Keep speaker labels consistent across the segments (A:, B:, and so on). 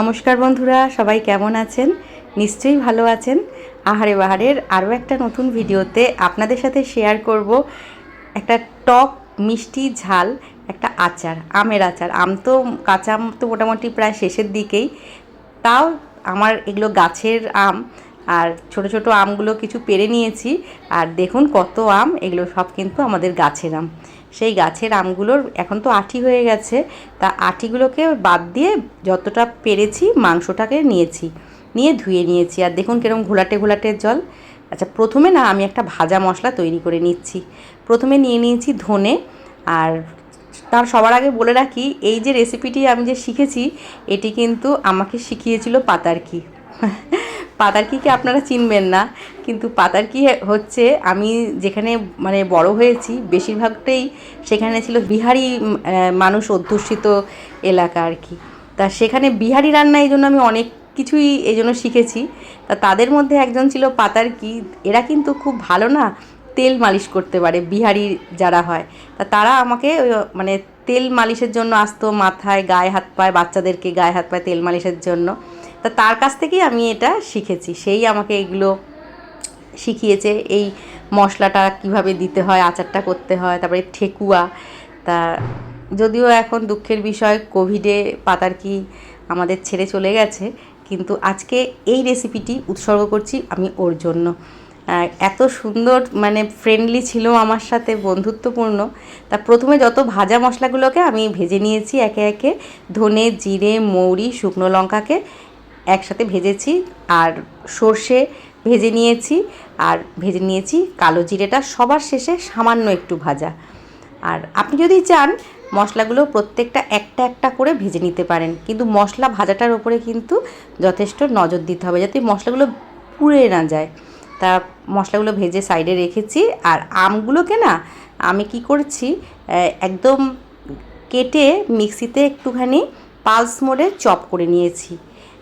A: নমস্কার বন্ধুরা, সবাই কেমন আছেন? নিশ্চয়ই ভালো আছেন। আহারে বাহারের আরও একটা নতুন ভিডিওতে আপনাদের সাথে শেয়ার করব একটা টক মিষ্টি ঝাল, একটা আচার, আমের আচার। আম তো, কাঁচা আম তো মোটামুটি প্রায় শেষের দিকেই। তাও আমার এগুলো গাছের আম আর ছোট ছোট আমগুলো কিছু পেরে নিয়েছি। আর দেখুন কত আম, এগুলো সব কিন্তু আমাদের গাছের আম। সেই গাছের আমগুলোর এখন তো আঠি হয়ে গেছে, তা আঠিগুলোকে বাদ দিয়ে যতটা পেরেছি মাংসটাকে নিয়েছি, নিয়ে ধুয়ে নিয়েছি। আর দেখুন কীরকম ঘোলাটে ঘোলাটে জল। আচ্ছা প্রথমে না আমি একটা ভাজা মশলা তৈরি করে নিচ্ছি। প্রথমে নিয়ে নিয়েছি ধনে, আর তার সবার আগে বলে রাখি, এই যে রেসিপিটি আমি যে শিখেছি, এটি কিন্তু আমাকে শিখিয়েছিল পাতারকি পাতারকিকে আপনারা চিনবেন না, কিন্তু পাতারকি হচ্ছে আমি যেখানে মানে বড় হয়েছি বেশিরভাগটাই সেখানে ছিল বিহারি মানুষ অধ্যুষিত এলাকা আর কি। তা সেখানে বিহারি রান্না এই জন্য আমি অনেক কিছুই এই জন্য শিখেছি। তা তাদের মধ্যে একজন ছিল পাতারকি, এরা কিন্তু খুব ভালো না তেল মালিশ করতে পারে বিহারি যারা হয়। তা তারা আমাকে মানে তেল মালিশের জন্য আসতো মাথায়, গায়ে হাত পায়, বাচ্চাদেরকে গায়ে হাত পায় তেল মালিশের জন্য। তা তার কাছ থেকেই আমি এটা শিখেছি। সেই আমাকে এগুলো শিখিয়েছে। এই মশলাটা কীভাবে দিতে হয়, আচারটা করতে হয়, তারপরে ঠেকুয়া। তা যদিও এখন দুঃখের বিষয় কোভিডে পাতার কি আমাদের ছেড়ে চলে গেছে, কিন্তু আজকে এই রেসিপিটি উৎসর্গ করছি আমি ওর জন্য। এত সুন্দর মানে ফ্রেন্ডলি ছিল আমার সাথে, বন্ধুত্বপূর্ণ। তা প্রথমে যত ভাজা মশলাগুলোকে আমি ভেজে নিয়েছি একে একে, ধনে, জিরে, মৌরি, শুকনো লঙ্কাকে একসাথে ভেজেছি, আর সর্ষে ভেজে নিয়েছি, আর ভেজে নিয়েছি কালো জিরেটা, সবার শেষে সামান্য একটু ভাজা। আর আপনি যদি চান, মশলাগুলো প্রত্যেকটা একটা একটা করে ভেজে নিতে পারেন, কিন্তু মশলা ভাজাটার ওপরে কিন্তু যথেষ্ট নজর দিতে হবে, যাতে মশলাগুলো পুড়ে না যায়। তা মশলাগুলো ভেজে সাইডে রেখেছি, আর আমগুলোকে না, আমি কি করছি একদম কেটে মিক্সিতে একটুখানি পালস মোডে চপ করে নিয়েছি।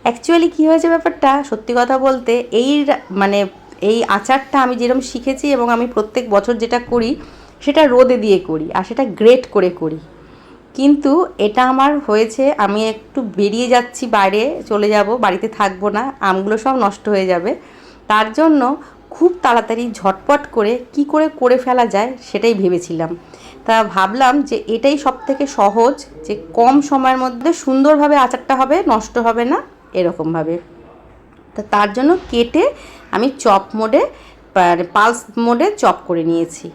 A: অ্যাকচুয়ালি কী হয়েছে ব্যাপারটা? সত্যি কথা বলতে, এই মানে এই আচারটা আমি যেরকম শিখেছি এবং আমি প্রত্যেক বছর যেটা করি, সেটা রোদে দিয়ে করি আর সেটা গ্রেট করে করি। কিন্তু এটা আমার হয়েছে, আমি একটু বেরিয়ে যাচ্ছি বাইরে, চলে যাব, বাড়িতে থাকব না, আমগুলো সব নষ্ট হয়ে যাবে। তার জন্য খুব তাড়াতাড়ি ঝটপট করে কি করে করে ফেলা যায়, সেটাই ভেবেছিলাম। তা ভাবলাম যে এটাই সব থেকে সহজ, যে কম সময়ের মধ্যে সুন্দরভাবে আচারটা হবে, নষ্ট হবে না। এরকমভাবে। তা তার জন্য কেটে আমি চপ মোডে মানে পালস মোডে চপ করে নিয়েছি।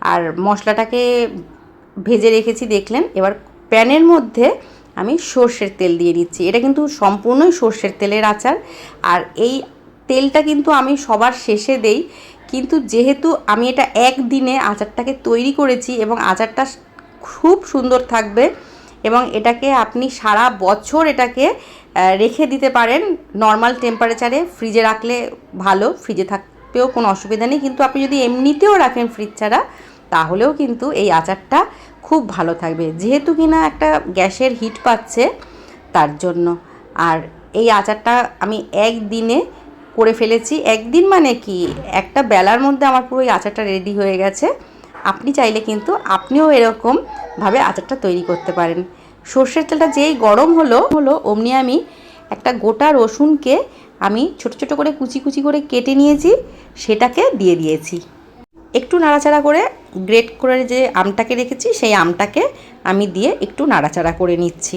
A: আর মশলাটাকে ভেজে রেখেছি, দেখলেন? এবার প্যানের মধ্যে আমি সর্ষের তেল দিয়ে দিচ্ছি। এটা কিন্তু সম্পূর্ণই সর্ষের তেলের আচার। আর এই তেলটা কিন্তু আমি সবার শেষে দেই। কিন্তু যেহেতু আমি এটা একদিনে আচারটাকে তৈরি করেছি এবং আচারটা খুব সুন্দর থাকবে এবং এটাকে আপনি সারা বছর এটাকে রেখে দিতে পারেন নর্মাল টেম্পারেচারে ফ্রিজে রাখলে ভালো ফ্রিজে থাকতেও কোনো অসুবিধা নেই। কিন্তু আপনি যদি এমনিতেও রাখেন ফ্রিজ ছাড়া, তাহলেও কিন্তু এই আচারটা খুব ভালো থাকবে। যেহেতু কিনা একটা গ্যাসের হিট পাচ্ছে, তার জন্য। আর এই আচারটা আমি একদিনে করে ফেলেছি। একদিন মানে কি? একটা বেলার মধ্যে আমার পুরো এই আচারটা রেডি হয়ে গেছে। আপনি চাইলে কিন্তু, আপনিও এরকমভাবে আচারটা তৈরি করতে পারেন। সর্ষের তেলটা যেই গরম হলো হলো অমনি আমি একটা গোটা রসুনকে আমি ছোট ছোট করে কুচি কুচি করে কেটে নিয়েছি, সেটাকে দিয়ে দিয়েছি। একটু নাড়াচাড়া করে গ্রেট করে যে আমটাকে রেখেছি, সেই আমটাকে আমি দিয়ে একটু নাড়াচাড়া করে নিচ্ছি।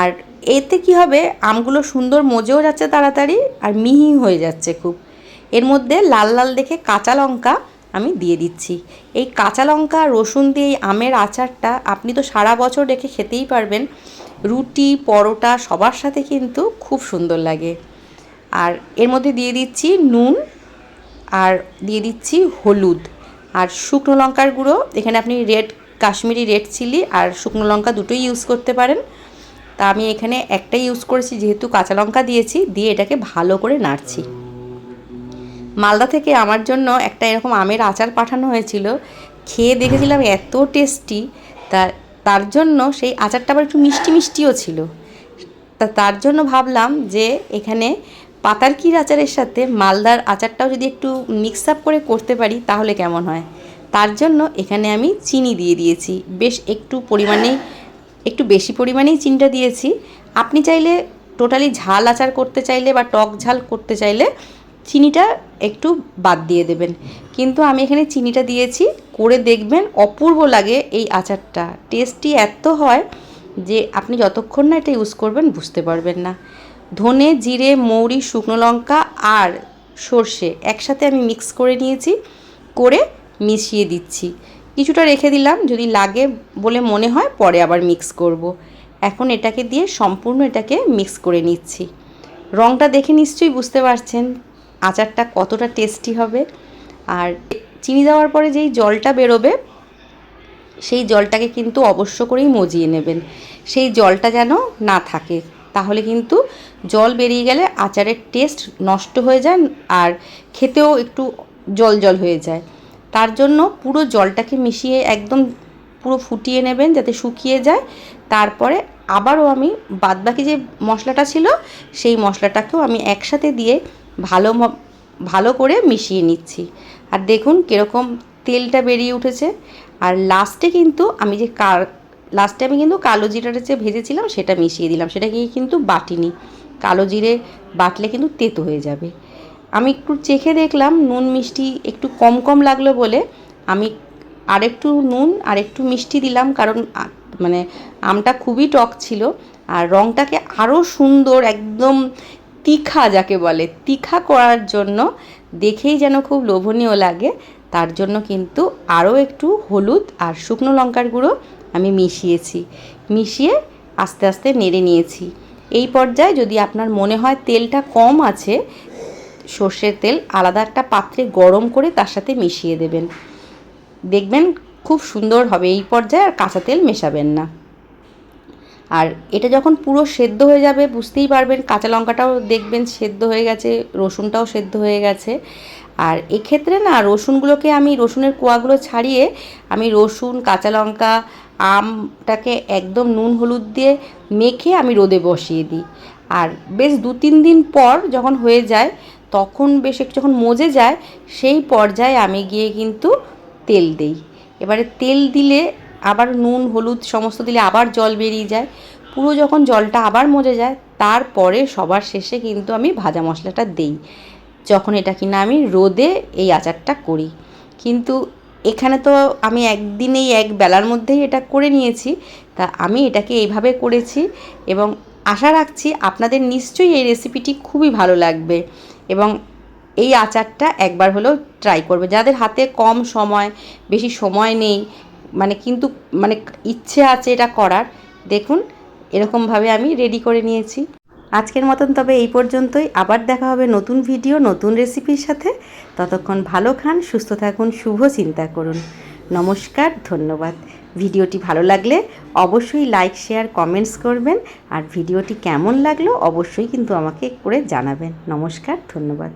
A: আর এতে কি হবে, আমগুলো সুন্দর মজেও যাচ্ছে তাড়াতাড়ি আর মিহি হয়ে যাচ্ছে খুব। এর মধ্যে লাল লাল দেখে কাঁচা লঙ্কা আমি দিয়ে দিচ্ছি। এই কাঁচা লঙ্কা, রসুন দিয়ে আমের আচারটা আপনি তো সারা বছর রেখে খেতেই পারবেন। রুটি, পরোটা সবার সাথে কিন্তু খুব সুন্দর লাগে। আর এর মধ্যে দিয়ে দিচ্ছি নুন আর দিয়ে দিচ্ছি হলুদ। আর শুকনো লঙ্কার গুঁড়ো, এখানে আপনি রেড, কাশ্মীরি রেড চিলি আর শুকনো লঙ্কা দুটোই ইউজ করতে পারেন। তা আমি এখানে একটাই ইউজ করেছি, যেহেতু কাঁচা লঙ্কা দিয়েছি, দিয়ে এটাকে ভালো করে নাড়ছি। মালদা থেকে আমার জন্য একটা এরকম আমের আচার পাঠানো হয়েছিল। খেয়ে দেখেছিলাম এত টেস্টি তা, তার জন্য সেই আচারটা আবার একটু মিষ্টি মিষ্টিও ছিল। তা, তার জন্য ভাবলাম যে এখানে পাতারকির আচারের সাথে মালদার আচারটাও যদি একটু মিক্স আপ করে করতে পারি তাহলে কেমন হয়? তার জন্য এখানে আমি চিনি দিয়ে দিয়েছি। বেশ একটু পরিমাণেই, একটু বেশি পরিমাণেই চিনিটা দিয়েছি। আপনি চাইলে টোটালি ঝাল আচার করতে চাইলে বা টক ঝাল করতে চাইলে চিনিটা একটু বাদ দিয়ে দেবেন। কিন্তু আমি এখানে চিনিটা দিয়েছি, করে দেখবেন অপূর্ব লাগে এই আচারটা। টেস্টি এত হয় যে আপনি যতক্ষণ না এটা ইউজ করবেন বুঝতে পারবেন না। ধনে, জিরে, মৌরি, শুকনো লঙ্কা আর সর্ষে একসাথে আমি মিক্স করে নিয়েছি, করে মিশিয়ে দিচ্ছি। কিছুটা রেখে দিলাম, যদি লাগে বলে মনে হয় পরে আবার মিক্স করব। এখন এটাকে দিয়ে সম্পূর্ণ এটাকে মিক্স করে নিচ্ছি। রঙটা দেখে নিশ্চয়ই বুঝতে পারছেন। আচারটা কতটা টেস্টি হবে। আর চিনি দেওয়ার পরে যেই জলটা বেরোবে, সেই জলটাকে কিন্তু অবশ্য করেই মজিয়ে নেবেন। সেই জলটা যেন না থাকে, তাহলে কিন্তু জল বেরিয়ে গেলে আচারের টেস্ট নষ্ট হয়ে যায় আর খেতেও একটু জল জল হয়ে যায়। তার জন্য পুরো জলটাকে মিশিয়ে একদম পুরো ফুটিয়ে নেবেন যাতে শুকিয়ে যায়। তারপরে আবারও আমি বাদবাকি যে মশলাটা ছিল, সেই মশলাটাকেও আমি একসাথে দিয়ে ভালো ভালো করে মিশিয়ে নিচ্ছি। আর দেখুন কীরকম তেলটা বেরিয়ে উঠেছে। আর লাস্টে কিন্তু আমি যে কার লাস্টে আমি কিন্তু কালো জিরাটা যে ভেজেছিলাম সেটা মিশিয়ে দিলাম। সেটাকে কিন্তু বাটিনি। কালো জিরে বাটলে কিন্তু তেতো হয়ে যাবে। আমি একটু চেখে দেখলাম, নুন মিষ্টি একটু কম কম লাগল বলে আমি আরেকটু নুন আর একটু মিষ্টি দিলাম কারণ মানে আমটা খুবই টক ছিল। আর রঙটাকে আরও সুন্দর, একদম তিখা যাকে বলে, তিখা করার জন্য দেখেই যেন খুব লোভনীয় লাগে। তার জন্য কিন্তু আরও একটু হলুদ আর শুকনো লঙ্কার গুঁড়ো আমি মিশিয়েছি। মিশিয়ে আস্তে আস্তে নেড়ে নিয়েছি। এই পর্যায়ে যদি আপনার মনে হয় তেলটা কম আছে, সর্ষের তেল আলাদা একটা পাত্রে গরম করে তার সাথে মিশিয়ে দেবেন। দেখবেন খুব সুন্দর হবে এই পর্যায়ে আর কাঁচা তেল মেশাবেন না। আর এটা যখন পুরো সেদ্ধ হয়ে যাবে, বুঝতেই পারবেন, কাঁচা লঙ্কাটাও দেখবেন সেদ্ধ হয়ে গেছে, রসুনটাও সেদ্ধ হয়ে গেছে। আর এক্ষেত্রে না, রসুনগুলোকে আমি, রসুনের কোয়াগুলো ছাড়িয়ে আমি রসুন, কাঁচা লঙ্কা, আমটাকে একদম নুন হলুদ দিয়ে মেখে আমি রোদে বসিয়ে দিই। আর বেশ দু তিন দিন পর যখন হয়ে যায়, তখন বেশ একটু যখন মজে যায়, সেই পর্যায়ে আমি গিয়ে কিন্তু তেল দেই। এবারে তেল দিলে আবার নুন, হলুদ সমস্ত দিলে আবার জল বেরিয়ে যায়। পুরো যখন জলটা আবার মজে যায়, তারপরে সবার শেষে কিন্তু আমি ভাজা মশলাটা দেই। যখন এটা কিনা আমি রোদে এই আচারটা করি। কিন্তু এখানে তো আমি একদিনেই এক বেলার মধ্যেই এটা করে নিয়েছি। তা আমি এটাকে এইভাবে করেছি এবং আশা রাখছি আপনাদের নিশ্চয়ই এই রেসিপিটি খুবই ভালো লাগবে এবং এই আচারটা একবার হলেও ট্রাই করবে। যাদের হাতে কম সময়, বেশি সময় নেই মানে কিন্তু মানে ইচ্ছে আছে এটা করার। দেখুন, এরকমভাবে আমি রেডি করে নিয়েছি। আজকের মতন তবে এই পর্যন্তই। আবার দেখা হবে নতুন ভিডিও নতুন রেসিপির সাথে। ততক্ষণ ভালো খান, সুস্থ থাকুন, শুভ চিন্তা করুন। নমস্কার, ধন্যবাদ। ভিডিওটি ভালো লাগলে অবশ্যই লাইক শেয়ার কমেন্টস করবেন। আর ভিডিওটি কেমন লাগল অবশ্যই কিন্তু আমাকে করে জানাবেন। নমস্কার, ধন্যবাদ।